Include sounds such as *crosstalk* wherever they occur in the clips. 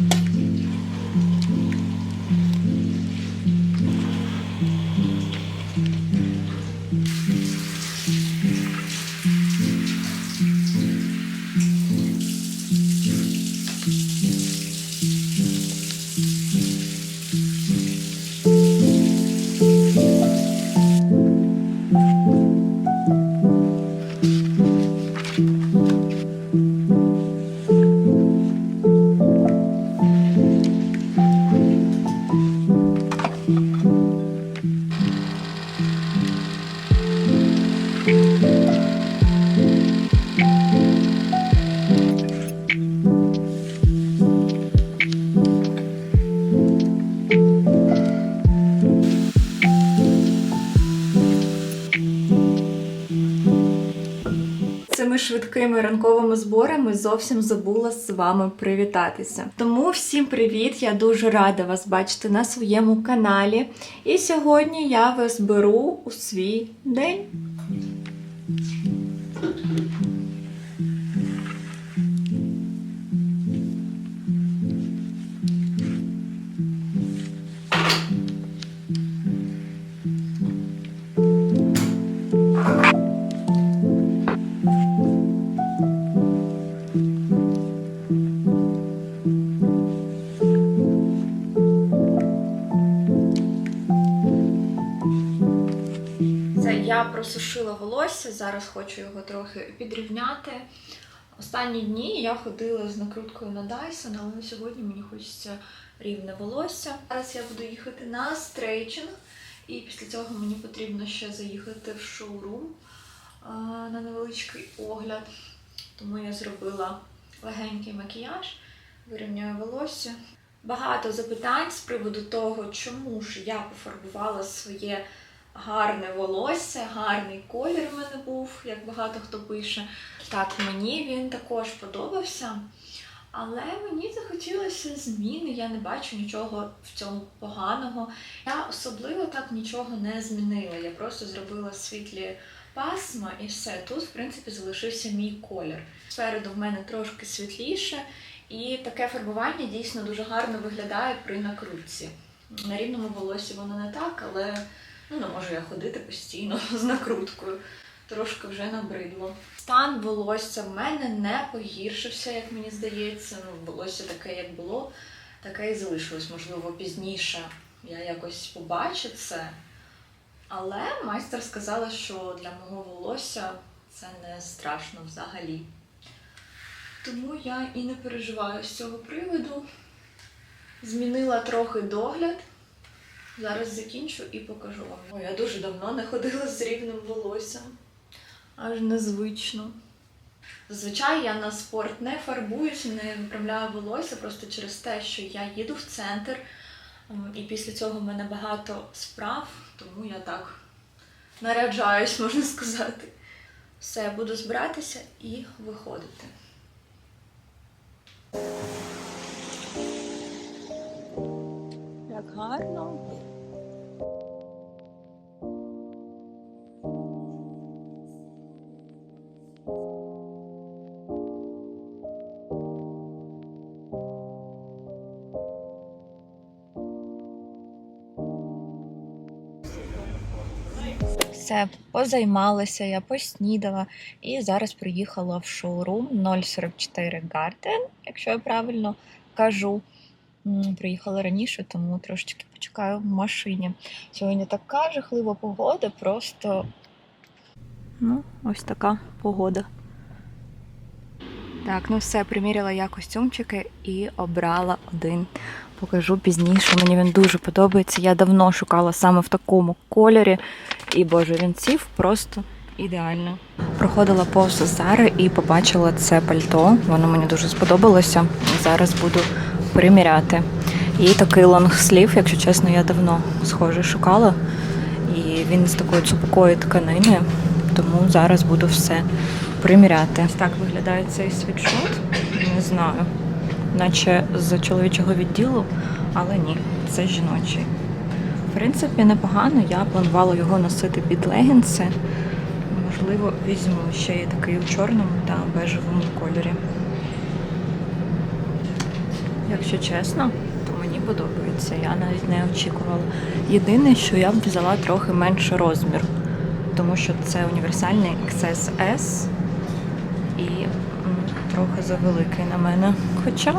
Mm-hmm. Швидкими ранковими зборами зовсім забула з вами привітатися. Тому всім привіт! Я дуже рада вас бачити на своєму каналі. І сьогодні я вас беру у свій день. Я просушила волосся, зараз хочу його трохи підрівняти. Останні дні я ходила з накруткою на Dyson, але на сьогодні мені хочеться рівне волосся. Зараз я буду їхати на стрейчинг, і після цього мені потрібно ще заїхати в шоурум на невеличкий огляд. Тому я зробила легенький макіяж, вирівняю волосся. Багато запитань з приводу того, чому ж я пофарбувала своє гарне волосся, гарний колір в мене був, як багато хто пише. Так, мені він також подобався. Але мені захотілося зміни, я не бачу нічого в цьому поганого. Я особливо так нічого не змінила. Я просто зробила світлі пасма і все. Тут, в принципі, залишився мій колір. Спереду в мене трошки світліше, і таке фарбування дійсно дуже гарно виглядає при накрутці. На рівному волосі воно не так, але ну, можу я ходити постійно *laughs* з накруткою. Трошки вже набридло. Стан волосся в мене не погіршився, як мені здається. Ну, волосся таке, як було, таке і залишилось. Можливо, пізніше я якось побачу це. Але майстер сказала, що для мого волосся це не страшно взагалі. Тому я і не переживаю з цього приводу. Змінила трохи догляд. Зараз закінчу і покажу вам. Ой, я дуже давно не ходила з рівним волоссям. Аж незвично. Зазвичай я на спорт не фарбуюсь, не виправляю волосся просто через те, що я їду в центр, і після цього в мене багато справ, тому я так наряджаюсь, *laughs* можна сказати. Все, буду збиратися і виходити. Як гарно. Все, позаймалася, я поснідала і зараз приїхала в шоурум 044 Garden, якщо я правильно кажу. Приїхала раніше, тому трошечки почекаю в машині. Сьогодні така жахлива погода, просто ну, ось така погода. Так, ну все, приміряла я костюмчики і обрала один. Покажу пізніше. Мені він дуже подобається. Я давно шукала саме в такому кольорі. І боже, він сів просто ідеально. Проходила повз Зари і побачила це пальто. Воно мені дуже сподобалося. Зараз буду приміряти. І такий лонгслів, якщо чесно, я давно схожий шукала. І він з такої цупкої тканини, тому зараз буду все приміряти. Так виглядає цей світшот. Не знаю, наче з чоловічого відділу, але ні, це жіночий. Принципі, непогано. Я планувала його носити під легінси. Можливо, візьму ще є такий у чорному та бежевому кольорі. Якщо чесно, то мені подобається. Я навіть не очікувала. Єдине, що я б взяла трохи менше розмір, тому що це універсальний XSS і трохи завеликий на мене. Хоча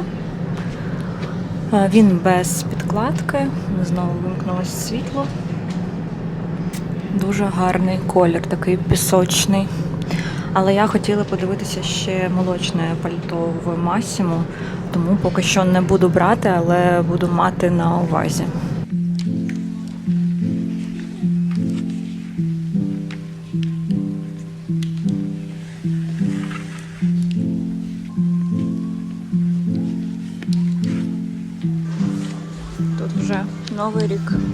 він без підкладки, знову вимкнулося світло. Дуже гарний колір, такий пісочний. Але я хотіла подивитися ще молочне пальто в Масіму, тому поки що не буду брати, але буду мати на увазі. Новий рік.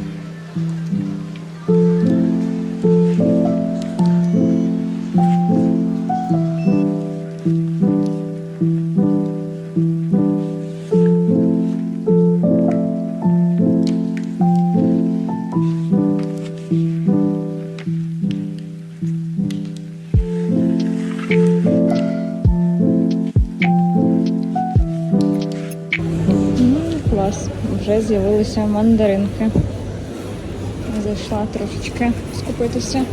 З'явилися мандаринки. Зайшла трошечки скупитися.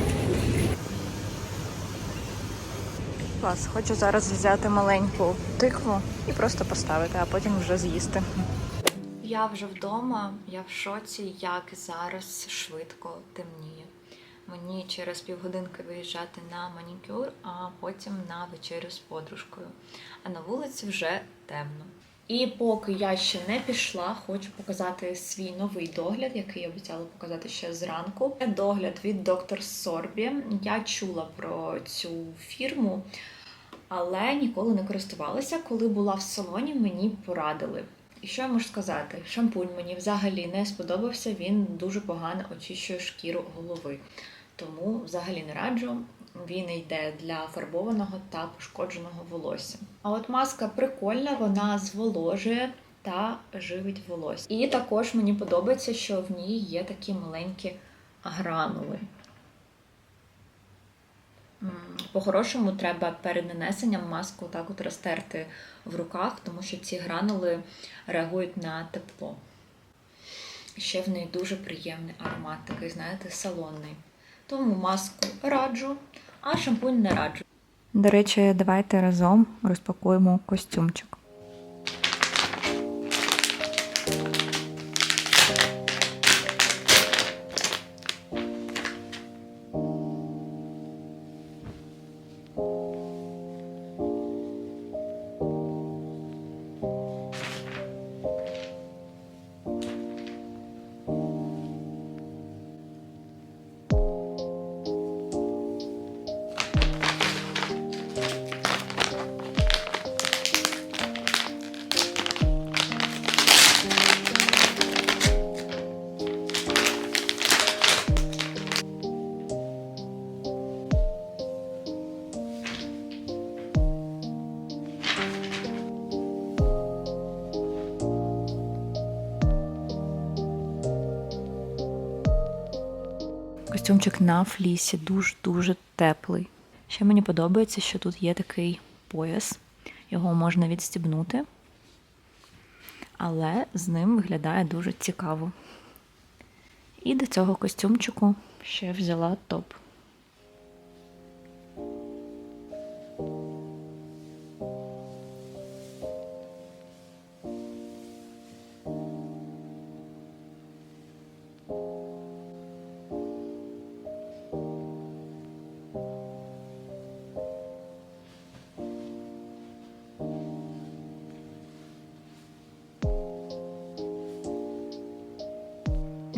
Клас, хочу зараз взяти маленьку тикву і просто поставити, а потім вже з'їсти. Я вже вдома, я в шоці, як зараз швидко темніє. Мені через півгодинки виїжджати на манікюр, а потім на вечерю з подружкою. А на вулиці вже темно. І поки я ще не пішла, хочу показати свій новий догляд, який я обіцяла показати ще зранку. Це догляд від доктор Сорбі. Я чула про цю фірму, але ніколи не користувалася. Коли була в салоні, мені порадили. І що я можу сказати? Шампунь мені взагалі не сподобався. Він дуже погано очищує шкіру голови. Тому взагалі не раджу. Він йде для фарбованого та пошкодженого волосся. А от маска прикольна, вона зволожує та живить волосся. І також мені подобається, що в ній є такі маленькі гранули. По-хорошому треба перед нанесенням маску так от розтерти в руках, тому що ці гранули реагують на тепло. Ще в неї дуже приємний аромат, такий, знаєте, салонний. Тому маску раджу, а шампунь не раджу. До речі, давайте разом розпакуємо костюмчик. Костюмчик на флісі дуже-дуже теплий. Ще мені подобається, що тут є такий пояс. Його можна відстібнути, але з ним виглядає дуже цікаво. І до цього костюмчику ще взяла топ.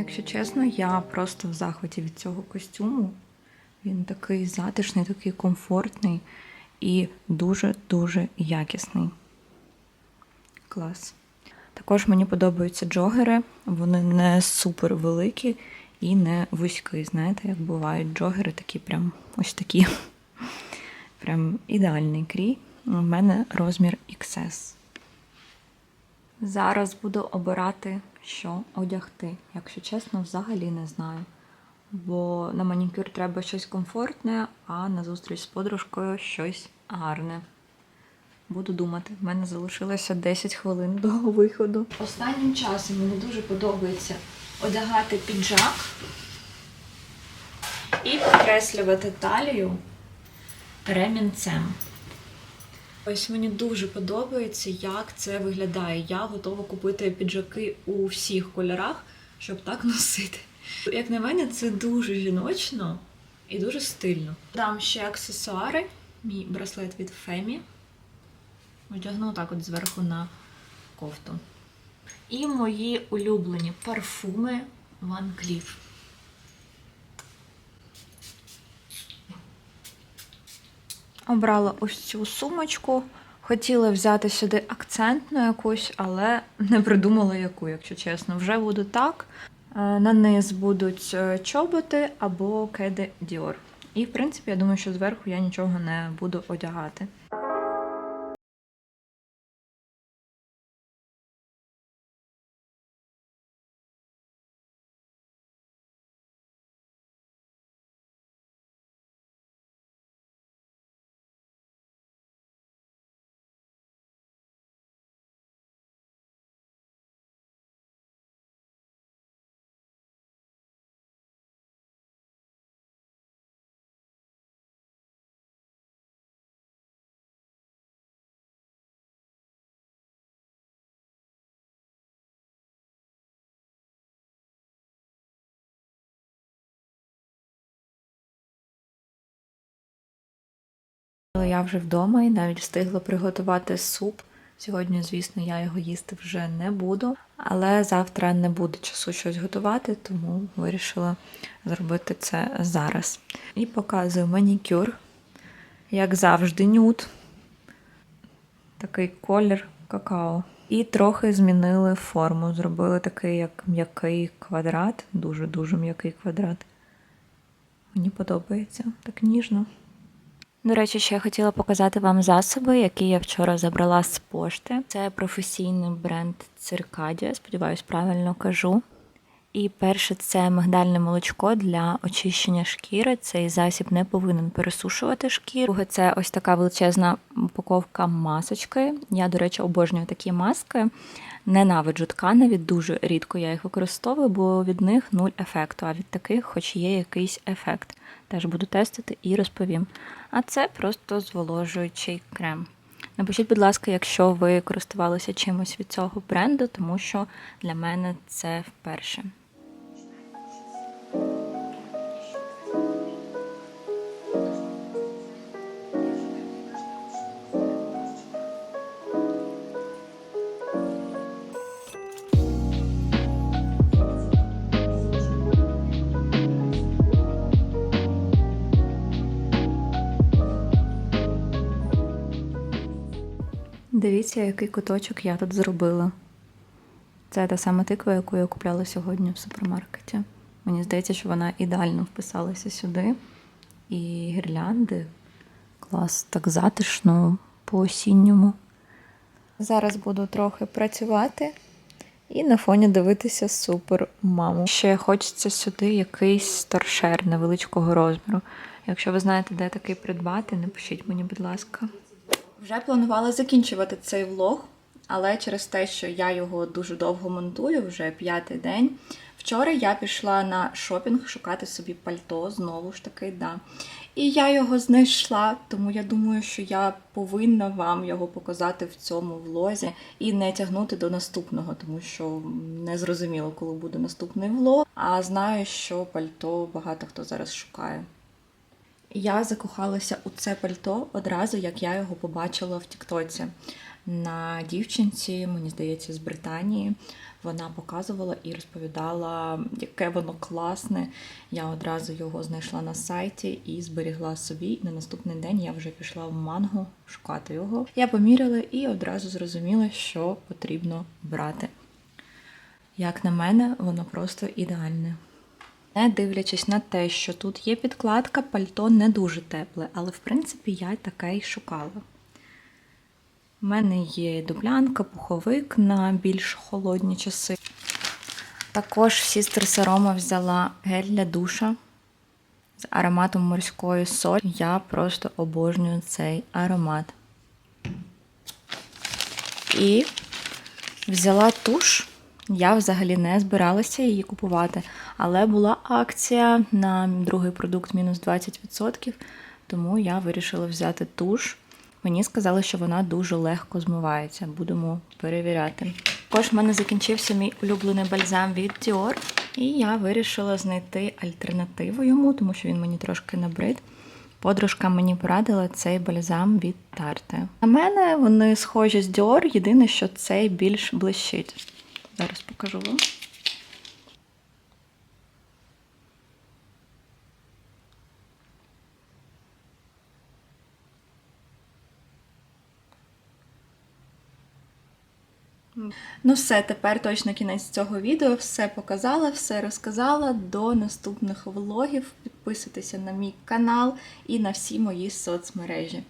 Якщо чесно, я просто в захваті від цього костюму. Він такий затишний, такий комфортний і дуже-дуже якісний. Клас. Також мені подобаються джогери. Вони не супер великі і не вузькі. Знаєте, як бувають джогери, такі прям ось такі. *laughs* Прям ідеальний крій. У мене розмір XS. Зараз буду обирати, що одягти. Якщо чесно, взагалі не знаю. Бо на манікюр треба щось комфортне, а на зустріч з подружкою щось гарне. буду думати. В мене залишилося 10 хвилин до *laughs* виходу. Останнім часом мені дуже подобається одягати піджак і підкреслювати талію ремінцем. Ось мені дуже подобається, як це виглядає. Я готова купити піджаки у всіх кольорах, щоб так *laughs* носити. Як на мене, це дуже жіночно і дуже стильно. Дам ще аксесуари. Мій браслет від Фемі. Одягну так от зверху на кофту. І мої улюблені парфуми Van Cleef. Обрала ось цю сумочку. Хотіла взяти сюди акцентну якусь, але не придумала яку, якщо чесно. Вже буду так. Е, На низ будуть е, чоботи або кеди Dior. І, в принципі, я думаю, що зверху я нічого не буду одягати. Я вже вдома і навіть встигла приготувати суп. Сьогодні, звісно, я його їсти вже не буду, але завтра не буде часу щось готувати, тому вирішила зробити це зараз. І показую манікюр, як завжди, нюд. Такий колір какао. І трохи змінили форму. Зробили такий як м'який квадрат, дуже-дуже м'який квадрат. Мені подобається так ніжно. До речі, ще я хотіла показати вам засоби, які я вчора забрала з пошти. Це професійний бренд Циркадія, сподіваюсь, правильно кажу. І перше це мигдальне молочко для очищення шкіри. Цей засіб не повинен пересушувати шкіру. Друге, це ось така величезна упаковка масочки. Я, до речі, обожнюю такі маски. Ненавиджу тканеві, дуже рідко я їх використовую, бо від них нуль ефекту, а від таких, хоч є якийсь ефект. Теж буду тестити і розповім. А це просто зволожуючий крем. Напишіть, будь ласка, якщо ви користувалися чимось від цього бренду, тому що для мене це вперше. Дивіться, який куточок я тут зробила. Це та сама тиква, яку я купляла сьогодні в супермаркеті. Мені здається, що вона ідеально вписалася сюди. І гірлянди. Клас, так затишно по осінньому. Зараз буду трохи працювати і на фоні дивитися супер маму. Ще хочеться сюди якийсь торшер невеличкого розміру. Якщо ви знаєте, де такий придбати, напишіть мені, будь ласка. Вже планувала закінчувати цей влог, але через те, що я його дуже довго монтую, вже п'ятий день. Вчора я пішла на шопінг шукати собі пальто, знову ж таки, да. І я його знайшла, тому я думаю, що я повинна вам його показати в цьому влозі і не тягнути до наступного, тому що не зрозуміло, коли буде наступний влог. А знаю, що пальто багато хто зараз шукає. Я закохалася у це пальто одразу, як я його побачила в Тіктоці. На дівчинці, мені здається, з Британії. Вона показувала і розповідала, яке воно класне. Я одразу його знайшла на сайті і зберігла собі. На наступний день я вже пішла в манго шукати його. Я поміряла і одразу зрозуміла, що потрібно брати. Як на мене, воно просто ідеальне. Не дивлячись на те, що тут є підкладка, пальто не дуже тепле, але в принципі я таке й шукала. У мене є дуплянка, пуховик на більш холодні часи. Також в Sisters Aroma взяла гель для душа з ароматом морської солі. Я просто обожнюю цей аромат. І взяла туш. Я взагалі не збиралася її купувати, але була акція на другий продукт мінус 20%, тому я вирішила взяти туш. Мені сказали, що вона дуже легко змивається. Будемо перевіряти. Також в мене закінчився мій улюблений бальзам від Dior, і я вирішила знайти альтернативу йому, тому що він мені трошки набрид. Подружка мені порадила цей бальзам від Tarte. На мене вони схожі з Dior, єдине, що цей більш блищить. Зараз покажу вам. Ну, все, тепер точно кінець цього відео. Все показала, все розказала. До наступних влогів. Підписуйтеся на мій канал і на всі мої соцмережі.